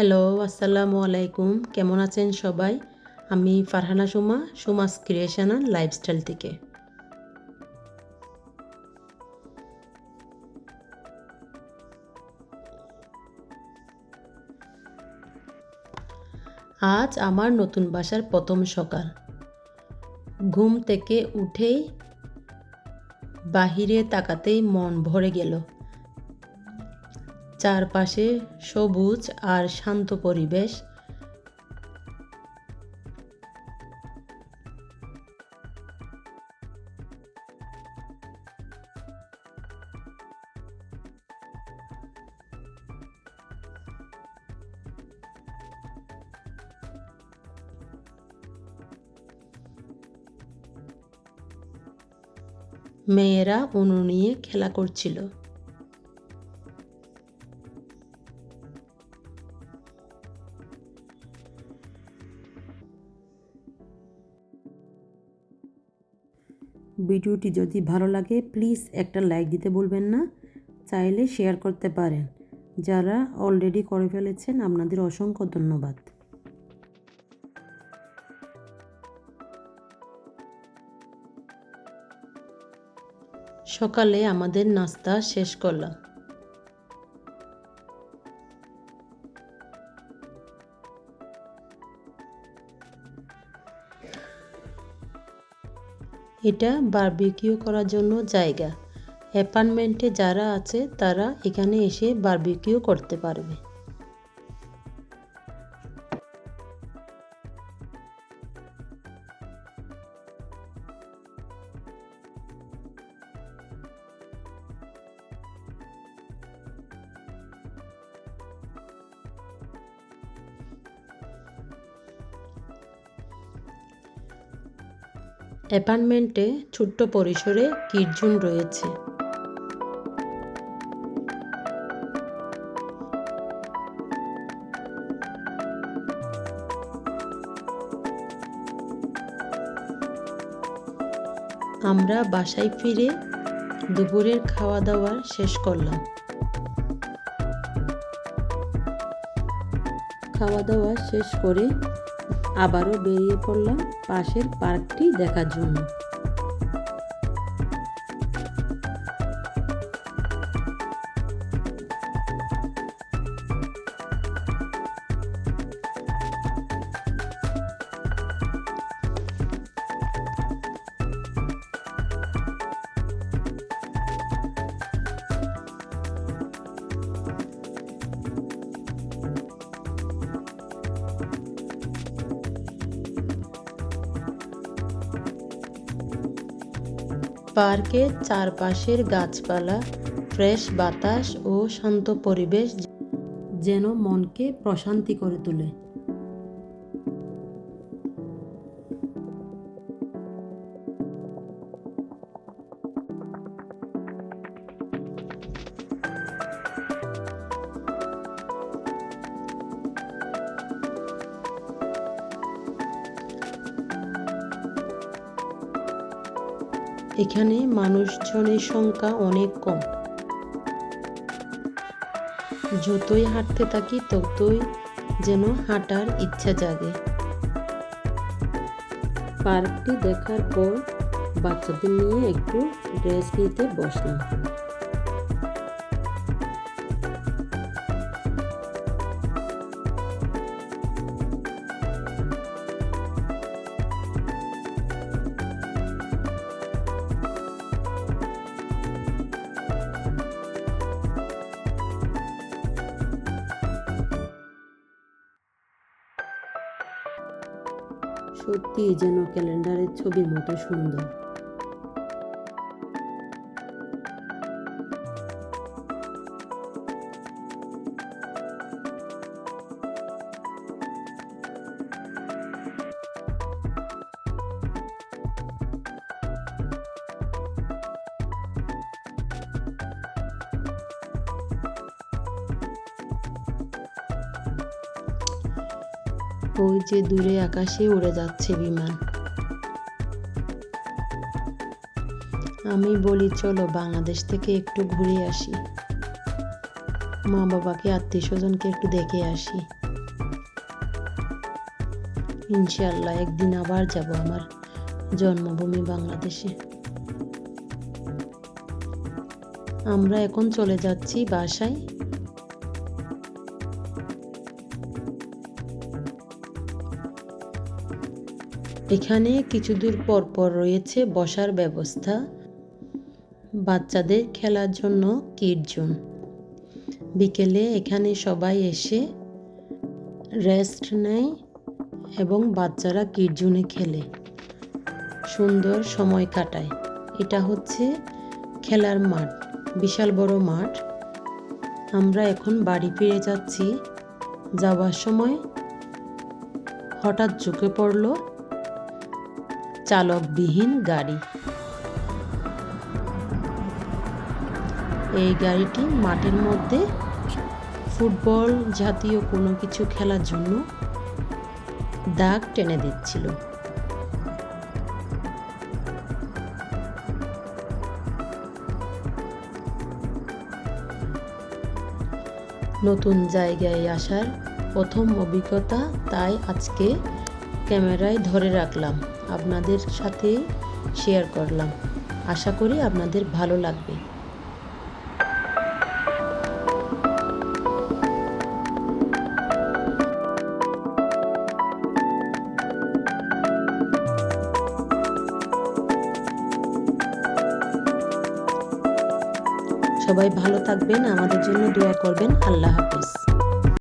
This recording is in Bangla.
হ্যালো, আসসালামু আলাইকুম। কেমন আছেন সবাই? আমি Farhana Suma, Suma's creation and lifestyle থেকে। আজ আমার নতুন বাসার প্রথম সকাল। ঘুম থেকে উঠেই বাহিরে তাকাতেই মন ভরে গেল। চারপাশে সবুজ আর শান্ত পরিবেশ। মেয়েরা উনু নিয়ে খেলা করছিল। ভিডিওটি যদি ভালো লাগে প্লিজ একটা লাইক দিতে বলবেন না। চাইলে শেয়ার করতে পারেন। যারা অলরেডি করে ফেলেছেন, আপনাদের অসংখ্য ধন্যবাদ। সকালে আমাদের নাস্তা শেষ করলাম। এটা বারবিকিউ করার জন্য জায়গা। অ্যাপার্টমেন্টে যারা আছে তারা এখানে এসে বারবিকিউ করতে পারবে। অ্যাপার্টমেন্টে ছোট্ট পরিসরে কিটজুন রয়েছে। আমরা বাসায় ফিরে দুপুরের খাওয়া দাওয়া শেষ করলাম। খাওয়া দাওয়া শেষ করে আবারও বেরিয়ে পড়লাম পাশের পার্কটি দেখার জন্য। পার্কের চারপাশের গাছপালা ফ্রেশ বাতাস ও শান্ত পরিবেশ যেন মনকে প্রশান্তি করে তোলে। এখানে মানুষজনের সংখ্যা অনেক কম। যতই হাঁটতে থাকি, ততই যেন হাঁটার ইচ্ছা জাগে। পার্কটি দেখার পর বাচ্চাদের নিয়ে একটু রেস্ট নিতে বসলাম। সত্যি যেন ক্যালেন্ডারের ছবির মতো সুন্দর। ওই যে দূরে আকাশে উড়ে যাচ্ছে বিমান। আমি বলি, চলো বাংলাদেশ থেকে একটু ঘুরে আসি। মা বাবাকে, আত্মীয় স্বজনকে একটু দেখে আসি। ইনশাআল্লাহ একদিন আবার যাব আমার জন্মভূমি বাংলাদেশে। আমরা এখন চলে যাচ্ছি বাসায়। এখানে কিছু দূর পর পর রয়েছে বসার ব্যবস্থা। বাচ্চাদের খেলার জন্য কিড জোন। বিকেলে এখানে সবাই এসে রেস্ট নেয় এবং বাচ্চারা কিড জোনে খেলে। সুন্দর সময় কাটায়। এটা হচ্ছে খেলার মাঠ, বিশাল বড় মাঠ। আমরা এখন বাড়ি ফিরে যাচ্ছি। যাওয়ার সময় হঠাৎ চোখে পড়ল চালকবিহীন গাড়ি। এই গাড়িটি মাঠের মধ্যে ফুটবল জাতীয় কোনো কিছু খেলার জন্য দাগ টেনে দিচ্ছিল। নতুন জায়গায় আসার প্রথম অভিজ্ঞতা তাই আজকে ক্যামেরায় ধরে রাখলাম। আপনাদের সাথে শেয়ার করলাম। আশা করি আপনাদের ভালো লাগবে। সবাই ভালো থাকবেন, আমাদের জন্য দোয়া করবেন। আল্লাহ হাফিজ।